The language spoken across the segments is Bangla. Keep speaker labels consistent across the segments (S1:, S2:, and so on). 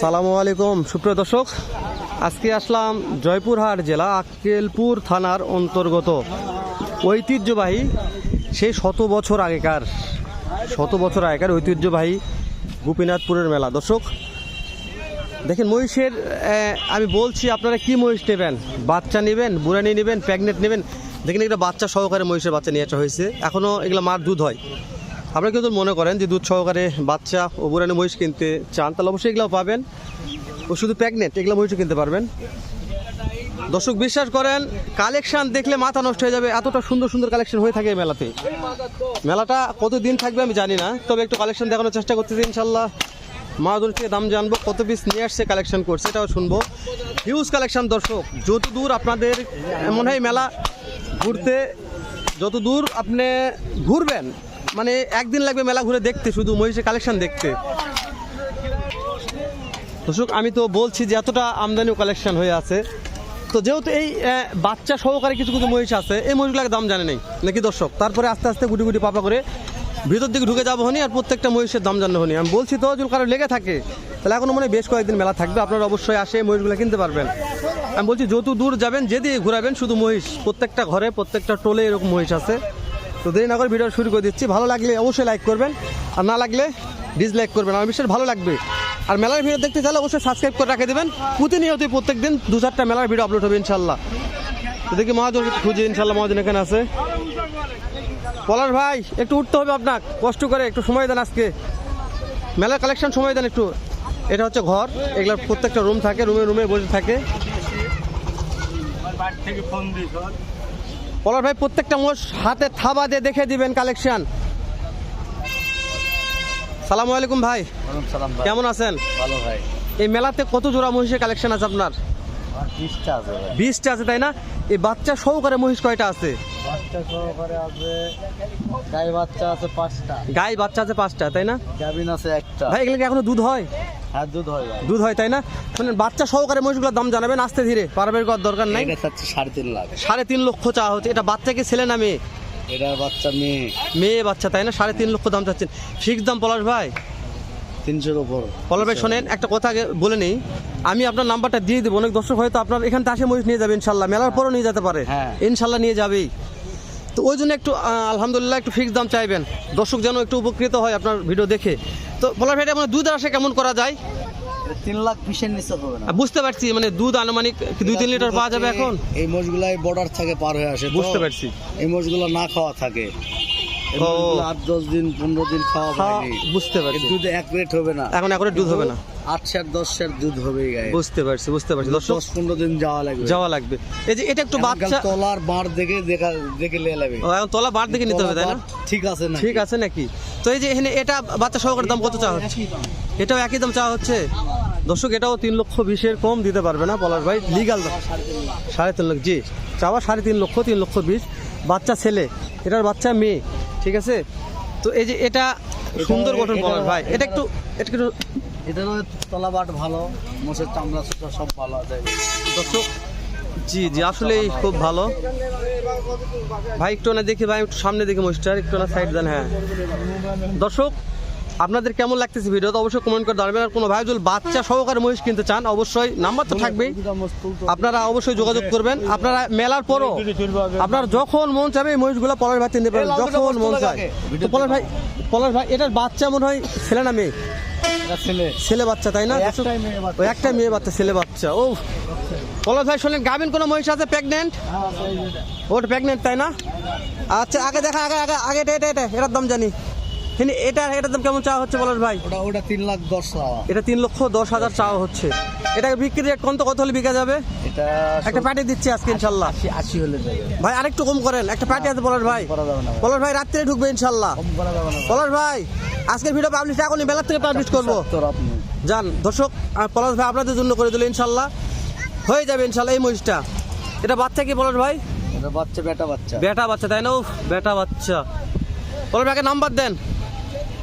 S1: সালামু আলাইকুম। সুপ্রিয় দর্শক, আজকে আসলাম জয়পুরহাট জেলা আক্কেলপুর থানার অন্তর্গত। ঐতিহ্যবাহী, সেই শত বছর আগেকার, শত বছর আগেকার ঐতিহ্যবাহী গোপীনাথপুরের মেলা। দর্শক, দেখেন মহিষের আমি বলছি আপনারা কি মহিষ নেবেন? বাচ্চা নেবেন, বুড়ানি নেবেন প্রেগনেন্ট নেবেন? দেখেন একটা বাচ্চা সহকারে মহিষের বাচ্চা নিয়ে আসা হয়েছে। এখনও এগুলো মার দুধ হয়। আপনারা কিন্তু মনে করেন যে দুধ সহকারে বাচ্চা ও বুড়ানি মহিষ কিনতে চান, তাহলে অবশ্যই এগুলো পাবেন। ও শুধু প্রেগনেন্ট এগুলো মহিষও কিনতে পারবেন। দর্শক, বিশ্বাস করেন, কালেকশন দেখলে মাথা নষ্ট হয়ে যাবে। এতটা সুন্দর সুন্দর কালেকশন হয়ে থাকে মেলাতে। মেলাটা কতদিন থাকবে আমি জানি না, তবে একটু কালেকশন দেখানোর চেষ্টা করতেছি ইনশাল্লাহ মাদুর থেকে দাম জানব, কত পিস নিয়ে আসছে কালেকশন করছে এটাও শুনব। হিউজ কালেকশন দর্শক, যত দূর আপনাদের, মনে হয় মেলা ঘুরতে, যত দূর আপনি ঘুরবেন মানে একদিন লাগবে মেলা ঘুরে দেখতে, শুধু মহিষের কালেকশন দেখতে। দর্শক, আমি তো বলছি যে এতটা আমদানি কালেকশন হয়ে আছে। তো যেহেতু এই বাচ্চা সহকারে কিছু কিছু মহিষ আছে, এই মহিষগুলোর দাম জানে নেই। নাকি দর্শক? তারপরে আস্তে আস্তে গুটি গুটি পাপা করে ভিতর দিকে ঢুকে যাব হনি আর প্রত্যেকটা মহিষের দাম জানতে হনি। আমি বলছি তো, যদি কারও লেগে থাকে, তাহলে এখনও মনে বেশ কয়েকদিন মেলা থাকবে, আপনারা অবশ্যই আসে মহিষগুলো কিনতে পারবেন। আমি বলছি, যত দূর যাবেন, যেদিকে ঘুরাবেন, শুধু মহিষ, প্রত্যেকটা ঘরে, প্রত্যেকটা টোলে এরকম মহিষ আছে। তো দেরি না করে ভিডিও শুরু করে দিচ্ছি। ভালো লাগলে অবশ্যই লাইক করবেন, আর না লাগলে ডিসলাইক করবেন। আমার বিশ্বাস ভালো লাগবে। আর মেলার ভিডিও দেখতে চাইলে অবশ্যই সাবস্ক্রাইব করে রাখে দেবেন। প্রতিনিয়তই প্রত্যেক দিন দু চারটা মেলার ভিডিও আপলোড হবে ইনশাল্লাহ। তো দেখি মহাজন খুঁজি, ইনশাল্লাহ মহাজন এখানে আছে। পলাশ ভাই, একটু উঠতে হবে আপনার কষ্ট করে একটু সময় দেন আজকে। মেলার কালেকশন সময় দেন একটু। এটা হচ্ছে ঘর। এগুলোর প্রত্যেকটা রুম থাকে রুমে রুমে বসে থাকে। পলাশ ভাই প্রত্যেকটা মোষ হাতে থাবা দিয়ে দেখে দিবেন কালেকশন সালাম আলাইকুম ভাই। কেমন আছেন?
S2: ভালো ভাই।
S1: এই মেলাতে কত জোড়া মহিষের কালেকশন আছে আপনার?
S2: বিশটা আছে
S1: তাই না? এই বাচ্চা সহকারে মহিষ কয়টা আছে?
S2: গাই বাচ্চা আছে পাঁচটা।
S1: গাই বাচ্চা আছে পাঁচটা তাই না?
S2: ক্যাবিন আছে একটা।
S1: ভাই এগুলো কি এখনও দুধ হয়?
S2: হ্যাঁ দুধ হয়
S1: দুধ হয় তাই না? শোনেন বাচ্চা সহকারে মহিষগুলোর দাম জানাবেন আস্তে ধীরে। পারবের করার দরকার নাই?
S2: এটা চাচ্ছে সাড়ে তিন লাখ।
S1: সাড়ে তিন লক্ষ চাওয়া হচ্ছে। এটা বাচ্চাকে ছেলে না মেয়ে?
S2: এটা বাচ্চা মেয়ে।
S1: মেয়ে বাচ্চা তাই না? সাড়ে তিন লক্ষ দাম চাচ্ছেন। ফিক্স দাম পলাশ ভাই?
S2: তিনশোর ওপর
S1: পলাশ ভাই শোনেন একটা কথা আগে বলে নেই। আমি আপনার নাম্বারটা দিয়ে দেবো। অনেক দর্শক হয়তো আপনার এখান থেকে আসে মহিষ নিয়ে যাবে ইনশাল্লাহ। মেলার পরও নিয়ে যেতে পারে।
S2: হ্যাঁ।
S1: ইনশাল্লাহ নিয়ে যাবেই। তো ওই জন্য একটু আলহামদুলিল্লাহ একটু ফিক্স দাম চাইবেন। দর্শক যেন একটু উপকৃত হয় আপনার ভিডিও দেখে। তো পলাশ ভাই আপনার দুধ আসে কেমন করা যায়?
S2: তিন লাখ পিসের নিচে হবে না।
S1: বুঝতে পারছি মানে দুধ আনুমানিক দুই তিন লিটার পাওয়া যাবে এখন?
S2: এই মোষগুলাই বর্ডার থেকে পার হয়ে আসে
S1: বুঝতে পারছি।
S2: এই মোষগুলো না খাওয়া থাকে। আট দশ দিন পনেরো দিন খাওয়া
S1: খাওয়া- বুঝতে পারছি।
S2: দুধ এক রেট হবে না।
S1: এখন এখন দুধ হবে না।
S2: আট শের দশ শের দুধ হবে গায়ে।
S1: বুঝতে পারছি বুঝতে পারছি। দর্শক
S2: দশ পনেরো দিন যাওয়া লাগবে।
S1: যাওয়া লাগবে। এই যে এটা একটু বাচ্চা
S2: তলার বাঁড় দেখে দেখা দেখে লিয়ে লাগবে
S1: এখন তলা দিকে নিতে হবে তাই না?
S2: ঠিক আছে না
S1: ঠিক আছে নাকি? তো এই যে এখানে এটা বাচ্চা সহকারে দাম কত চাওয়া হচ্ছে? এটাও একই দাম চাওয়া হচ্ছে? দর্শক এটাও তিন লক্ষ বিশের কম দিতে পারবে না পলাশ ভাই। লিগাল সাড়ে তিন লক্ষ জি। চাওয়া সাড়ে তিন লক্ষ তিন লক্ষ বিশ। বাচ্চা ছেলে এটার বাচ্চা মেয়ে ঠিক আছে? তো এই যে এটা সুন্দর গঠন পলাশ ভাই। এটা একটু এটা একটু
S2: এটারও তলা বাট ভালো মোষের চামড়া সুতা সব ভালো আছে
S1: দর্শক জি জি আসলেই খুব ভালো। ভাই একটু না দেখি ভাই একটু সামনে দেখি মহিষটার একটু না সাইড দেন হ্যাঁ। দর্শক আপনাদের কেমন লাগতেছে ভিডিও তো অবশ্যই কমেন্ট করে জানাবেন আর কোনো ভাই যদি বাচ্চা সহকারে মহিষ কিনতে চান অবশ্যই নাম্বার তো থাকবেই। আপনারা অবশ্যই যোগাযোগ করবেন। আপনারা মেলার পরও আপনার যখন মন চাবে এই মহিষগুলো পলাশ ভাই কিনতে পারেন যখন মন চায়। পলাশ ভাই পলাশ ভাই এটার বাচ্চা মনে হয় ছেলে না মেয়ে?
S2: ছেলে।
S1: বাচ্চা তাই না? একটা মেয়ে বাচ্চা। ছেলে বাচ্চা ও। পলাশ ভাই শোনেন গাভিন কোনো মহিষ আছে? প্রেগনেন্ট ওটা প্রেগনেন্ট তাই না? আচ্ছা আগে দেখা আগে আগে আগে এটা এটা এটা এটার দাম জানি। এটা এটার দাম কেমন চাওয়া হচ্ছে পলাশ ভাই?
S2: ওটা ওটা তিন লাখ দশ
S1: এটা তিন লক্ষ দশ হাজার চাওয়া হচ্ছে। এটাকে বিক্রি রেট কত কত হলে বিকা যাবে?
S2: এটা
S1: একটা প্যাটি দিচ্ছি আজকে ইনশাল্লাহ।
S2: আশি হলে
S1: ভাই আরেকটু কম করেন। একটা প্যাটি আছে পলাশ ভাই।
S2: না ভাই।
S1: রাত্রে ঢুকবে ইনশাল্লাহ। পলাশ ভাই। আজকের ভিডিও পাবলিশ এখনই বেলার থেকে পাবলিশ করব। যান দর্শক পলাশ ভাই আপনাদের জন্য করে দিল ইনশাল্লাহ। হয়ে যাবে ইনশাল্লাহ এই মহিষটা এটা বাচ্চা কি পলাশ ভাই?
S2: বাচ্চা বেটা বাচ্চা।
S1: বেটা বাচ্চা তাই না? বেটা বাচ্চা। পলাশ ভাইকে নাম্বার দেন।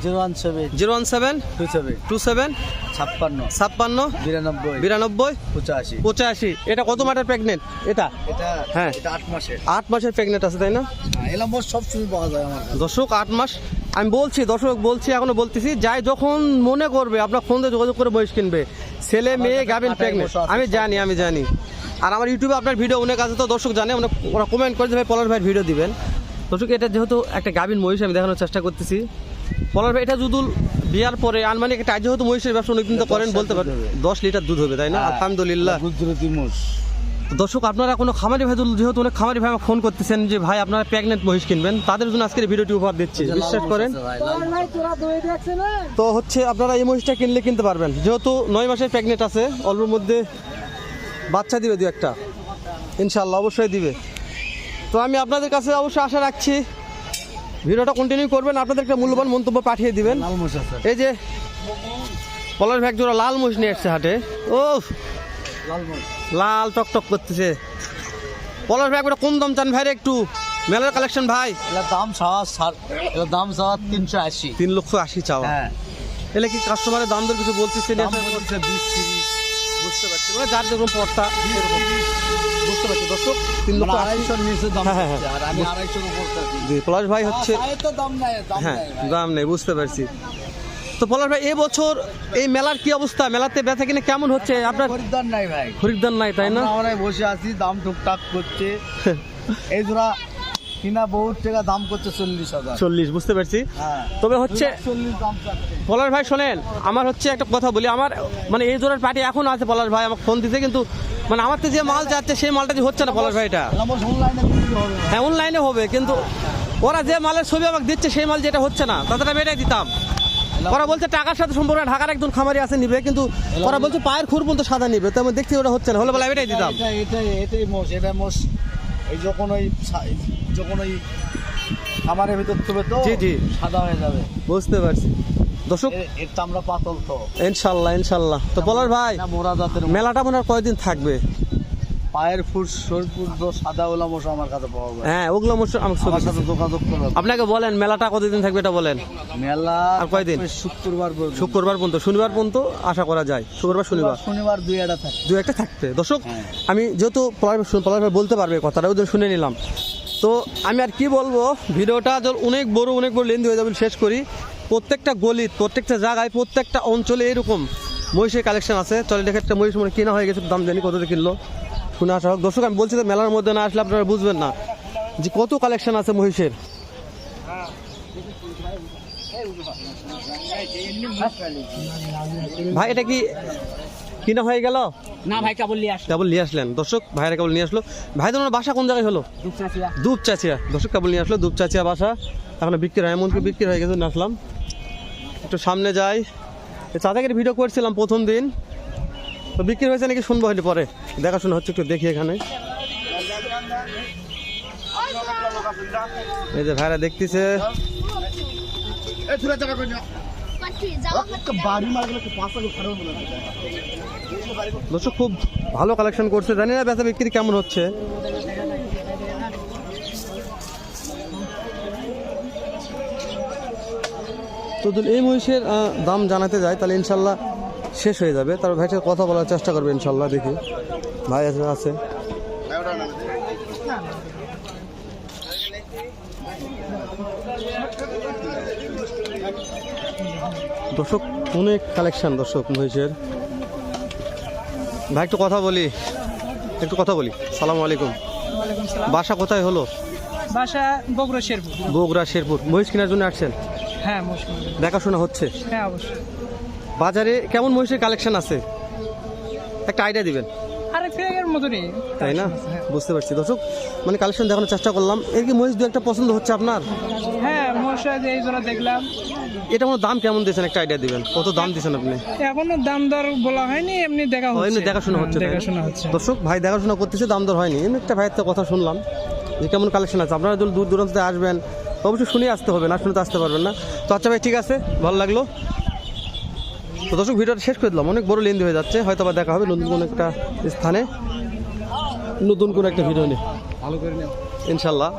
S2: Zero one seven
S1: zero one seven
S2: two seven
S1: two seven
S2: ছাপ্পান্ন
S1: ছাপ্পান্ন
S2: বিরানব্বই
S1: বিরানব্বই
S2: পঁচাশি
S1: পঁচাশি। এটা কত প্রেগনেন্ট এটা?
S2: এটা
S1: হ্যাঁ।
S2: এটা আট মাসের।
S1: আট মাসের প্রেগনেন্ট আছে তাই না?
S2: হ্যাঁ, এলাম সব সময় পাওয়া যায় আমার
S1: দর্শক আট মাস। আমি বলছি দর্শক বলছি এখনও বলতেছি যাই যখন মনে করবে আপনার ফোন দিয়ে যোগাযোগ করে বয়স কিনবে। ছেলে মেয়ে গাবিন প্রেগনেন্ট আমি জানি আমি জানি। আর আমার ইউটিউবে আপনার ভিডিও অনেক আছে তো দর্শক জানে অনেক ওরা কমেন্ট করে যে ভাই পলার ভাইয়ের ভিডিও দিবেন। দর্শক এটা যেহেতু একটা গাবিন মহিষ আমি দেখানোর চেষ্টা করতেছি। পলার ভাই এটা যদি বিয়ার পরে আনমানিক একটা আজ যেহেতু মহিষের ব্যবসা অনেকদিন তো করেন বলতে পারেন দশ লিটার দুধ হবে তাই না?
S2: হ্যাঁ,
S1: আলহামদুলিল্লাহ।
S2: মোষ।
S1: দর্শক আপনারা কোনো খামারি ভাই যেহেতু অনেক খামারি ভাই আমাকে ফোন করতেছেন যে ভাই আপনারা প্রেগনেন্ট মহিষ কিনবেন। তাদের জন্য আজকের ভিডিওটি উপহার দিচ্ছি। বিশ্বাস করেন। তো হচ্ছে আপনারা এই মহিষটা কিনলে কিনতে পারবেন। যেহেতু নয় মাসের প্রেগনেন্ট আছে অল্পের মধ্যে বাচ্চা দিবে দু একটা। ইনশাল্লাহ অবশ্যই দিবে। তো আমি আপনাদের কাছে অবশ্যই আশা রাখছি ভিডিওটা কন্টিনিউ করবেন আপনাদের একটা মূল্যবান মন্তব্য পাঠিয়ে দিবেন।
S2: মোষ
S1: এই যে পলার ভ্যাগ জোড়া লাল মহিষ নিয়ে এসছে হাটে। ও
S2: লাল মোষ।
S1: টকটক করতেছে। পলার ভ্যাগ ওটা কম দাম চান ভাইরে একটু? মেলার কালেকশন ভাই।
S2: এটার দাম এটার দাম চাওয়া তিনশো আশি।
S1: তিন লক্ষ আশি চাওয়া।
S2: হ্যাঁ।
S1: এলে কি কাস্টমারের দাম দর কিছু বলতেছে? না
S2: দাম বলছে বিশ তিরিশ
S1: বুঝতে পারছি। মানে যার যেরকম পড়তা বুঝতে পারছি। দর্শক তিন লক্ষ
S2: আড়াইশোর নিচে দাম
S1: হ্যাঁ, হ্যাঁ,
S2: আমি আড়াইশোর উপর
S1: জি পলাশ ভাই হচ্ছে
S2: দাম নাই
S1: হ্যাঁ দাম নেই বুঝতে পারছি। তো পলাশ ভাই এবছর এই মেলার কি অবস্থা? মেলাতে বেচা কিনে কেমন হচ্ছে? আপনার
S2: খরিদ্দার নাই ভাই।
S1: খরিদ্দার নাই তাই না?
S2: আমরা বসে আছি দাম টুকটাক করছে। এই ধরা কিনা বহুত টাকা দাম করছে চল্লিশ হাজার।
S1: চল্লিশ বুঝতে পারছি।
S2: হ্যাঁ।
S1: তবে হচ্ছে পলাশ ভাই শোনেন আমার হচ্ছে একটা কথা বলি। আমার মানে এই জোরের পার্টি এখন আছে পলাশ ভাই আমাকে ফোন দিতে কিন্তু মানে আমার তো যে মাল যাচ্ছে সেই মালটা যে হচ্ছে না পলাশ ভাই এটা। হ্যাঁ অনলাইনে হবে কিন্তু ওরা যে মালের ছবি আমাকে দিচ্ছে সেই মাল যেটা হচ্ছে না তাদের আমি এটাই দিতাম। ওরা বলছে টাকার সাথে সম্পর্ক ঢাকার একজন খামারি আছে নিবে কিন্তু ওরা বলছে পায়ের খুর পর্যন্ত সাদা নিবে তো আমি দেখছি ওটা হচ্ছে না হলে বলে আমি এটাই দিতাম।
S2: এটা এটাই এটাই মোষ এটা মোষ। এই যখন ওই যখন ওই খামারের ভিতর তুলে তো
S1: জি, জি।
S2: সাদা হয়ে যাবে।
S1: বুঝতে পারছি। দর্শক
S2: এর- চামড়া পাতল তো।
S1: ইনশাল্লাহ ইনশাল্লাহ। তো বলার ভাই
S2: মোরা জাতের
S1: মেলাটা মনে হয় কয়দিন থাকবে?
S2: পায়ের ফুট শরীরপুর সাদা ওলা মোষ আমার কাছে পাওয়া যায়।
S1: হ্যাঁ ওগুলো আমার
S2: সাথে যোগাযোগ
S1: আপনাকে বলেন মেলাটা কতদিন থাকবে এটা বলেন।
S2: মেলা
S1: আর কয়দিন?
S2: শুক্রবার পর্যন্ত।
S1: শুক্রবার পর্যন্ত শনিবার পর্যন্ত আশা করা যায়। শুক্রবার শনিবার।
S2: শনিবার দুই একটা থাকে
S1: দু একটা থাকবে। দর্শক
S2: হ্যাঁ।
S1: আমি যেহেতু পলাশ ভাই বলতে পারবে কথাটা ওদের শুনে নিলাম। তো আমি আর কি বলব, ভিডিওটা যখন অনেক বড় অনেক বড় লেন্দি হয়ে যাবে, শেষ করি। প্রত্যেকটা গলিত, প্রত্যেকটা জায়গায়, প্রত্যেকটা অঞ্চলে এরকম মহিষের কালেকশন আছে। চলে দেখে একটা মহিষ মনে কেনা হয়ে গেছে, দাম জানি কত কিনলো। শুনে আসা হোক। দর্শক, আমি বলছি তো, মেলার মধ্যে না আসলে আপনারা বুঝবেন না যে কত কালেকশন আছে মহিষের। ভাই, এটা কি কিনা হয়ে গেল?
S3: না ভাই কেবল নিয়ে আসলাম
S1: কেবল নিয়ে আসলেন। দর্শক ভাইরা কেবল নিয়ে আসলো। ভাই তোমার বাসা কোন জায়গায় হলো?
S3: দুপচাচিয়া
S1: দুপ চাচিয়া। দর্শক কেবল নিয়ে আসলো দুপ চাচিয়া বাসা। এখন বিক্রি হয় এমনকি বিক্রি হয়ে গেছে নিয়ে আসলাম একটু সামনে যাই। চাচাকের ভিডিও করছিলাম প্রথম দিন। তো বিক্রি হয়েছে নাকি শুনব হয়নি পরে। দেখাশোনা হচ্ছে একটু দেখি এখানে। এই যে ভাইরা দেখতেছে
S2: বাড়ি মারগুলো পাঁচটা খারাপ
S1: দর্শক খুব ভালো কালেকশন করছে। জানি না বেচা বিক্রি কেমন হচ্ছে। তো যদি এই মহিষের দাম জানাতে যায় তাহলে ইনশাল্লাহ শেষ হয়ে যাবে। তার ভাইয়ের কথা বলার চেষ্টা করবে ইনশাল্লাহ দেখি। ভাই আছে আছে। দর্শক অনেক কালেকশন দর্শক মহিষের। ভাই একটু কথা বলি। একটু কথা বলি। সালাম আলাইকুম। বাসা কোথায় হলো?
S3: বাসা বগুড়া শেরপুর।
S1: বগুড়া শেরপুর। মহিষ কেনার জন্য আসছেন?
S3: হ্যাঁ
S1: দেখাশোনা হচ্ছে?
S3: হ্যাঁ অবশ্যই।
S1: বাজারে কেমন মহিষের কালেকশন আছে? একটা আইডিয়া দিবেন।
S3: আরে ফেগের মতনই
S1: তাই না?
S3: হ্যাঁ।
S1: বুঝতে পারছি। দর্শক মানে কালেকশন দেখানোর চেষ্টা করলাম। এর কি মহিষ দু একটা পছন্দ হচ্ছে আপনার?
S3: হ্যাঁ এই দেখলাম।
S1: এটা কোনো দাম কেমন দিয়েছেন? একটা আইডিয়া দিবেন। কত দাম দিয়েছেন আপনি?
S3: এখনও দাম দর বলা হয়নি এমনি দেখা
S1: ও,
S3: হচ্ছে।
S1: এমনি দেখাশোনা
S3: হ্যাঁ,
S1: হচ্ছে
S3: দেখাশোনা হচ্ছে।
S1: দর্শক ভাই দেখাশোনা করতেছে দাম দর হয়নি। এমনি একটা ভাইয়ের তো কথা শুনলাম। যে কেমন কালেকশন আছে? আপনারা যদি দূর দূরান্ত আসবেন। অবশ্যই শুনে আসতে হবে না শুনে তো আসতে পারবেন না। তো আচ্ছা ভাই ঠিক আছে ভালো লাগল। তো দর্শক ভিডিওটা শেষ করে দিলাম। অনেক বড় লেন্দি হয়ে যাচ্ছে। হয়তো আবার দেখা হবে নতুন কোনো একটা স্থানে। নতুন কোনো একটা ভিডিও নিয়ে।
S2: ভালো করে
S1: ইনশাল্লাহ।